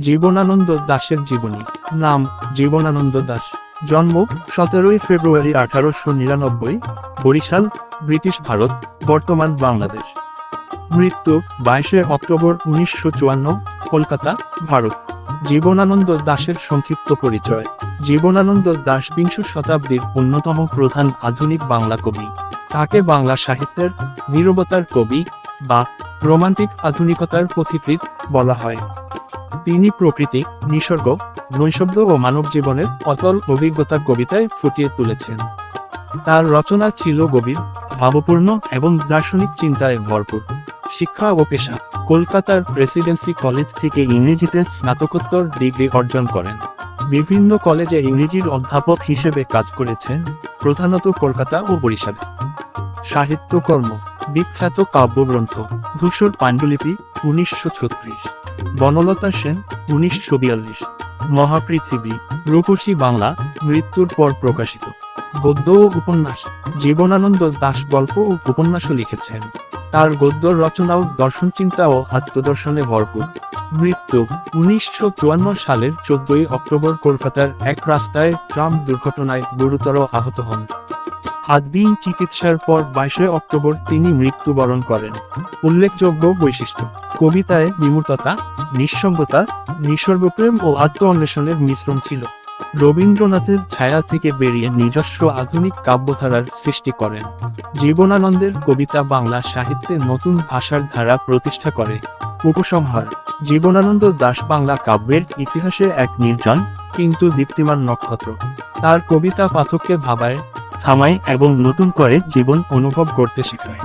জীবনানন্দ দাশের জীবনী। নাম, জীবনানন্দ দাস। জন্ম, সতেরোই ফেব্রুয়ারি আঠারোশো নিরানব্বই, বরিশাল, ব্রিটিশ ভারত, বর্তমান বাংলাদেশ। মৃত্যু, বাইশে অক্টোবর উনিশশো চুয়ান্ন, কলকাতা, ভারত। জীবনানন্দ দাশের সংক্ষিপ্ত পরিচয়। জীবনানন্দ দাশ বিংশ শতাব্দীর অন্যতম প্রধান আধুনিক বাংলা কবি। তাকে বাংলা সাহিত্যের নীরবতার কবি বা রোমান্টিক আধুনিকতার পথিকৃৎ বলা হয়। তিনি প্রকৃতি, নিসর্গ, নৈশব্দ ও মানব জীবনের অতল অভিজ্ঞতা কবিতায় ফুটিয়ে তুলেছেন। তার রচনা ছিল গভীর, ভাবপূর্ণ এবং দার্শনিক চিন্তায় ভরপুর। শিক্ষা ও পেশা, কলকাতার প্রেসিডেন্সি কলেজ থেকে ইংরেজিতে স্নাতকোত্তর ডিগ্রি অর্জন করেন। বিভিন্ন কলেজে ইংরেজির অধ্যাপক হিসেবে কাজ করেছেন, প্রধানত কলকাতা ও বরিশালে। সাহিত্যকর্ম বিখ্যাত কাব্যগ্রন্থ ধূসর পাণ্ডুলিপি উনিশশো ছত্রিশ, বনলতা সেন উনিশশো বিয়াল্লিশ, মহাপৃথিবী, রূপসী বাংলা, মৃত্যুর পর প্রকাশিত। গদ্য ও উপন্যাস জীবনানন্দ দাশ গল্প ও উপন্যাসও লিখেছেন। তার গদ্য রচনা ও দর্শন চিন্তা ও আত্মদর্শনে ভরপুর। মৃত্যু উনিশশো চুয়ান্ন সালের চোদ্দই অক্টোবর কলকাতার এক রাস্তায় ট্রাম দুর্ঘটনায় গুরুতর আহত হন। দিন চিকিৎসার পর বাইশে অক্টোবর তিনি মৃত্যুবরণ করেন। উল্লেখযোগ্য বৈশিষ্ট্য, কবিতায় বিমূর্ততা, নিঃসঙ্গতা, নিসর্গপ্রেম ও আত্ম অন্বেষণের মিশ্রণ ছিল। রবীন্দ্রনাথের ছায়া থেকে বেরিয়ে নিজস্ব আধুনিক কাব্যধারার সৃষ্টি করেন। জীবনানন্দের কবিতা বাংলা সাহিত্যে নতুন ভাষার ধারা প্রতিষ্ঠা করে। উপসংহার, জীবনানন্দ দাশ বাংলা কাব্যের ইতিহাসে এক নির্জন, কিন্তু দীপ্তিমান নক্ষত্র। তার কবিতা পাঠককে ভাবায় থামায় এবং নতুন করে জীবন অনুভব করতে শেখায়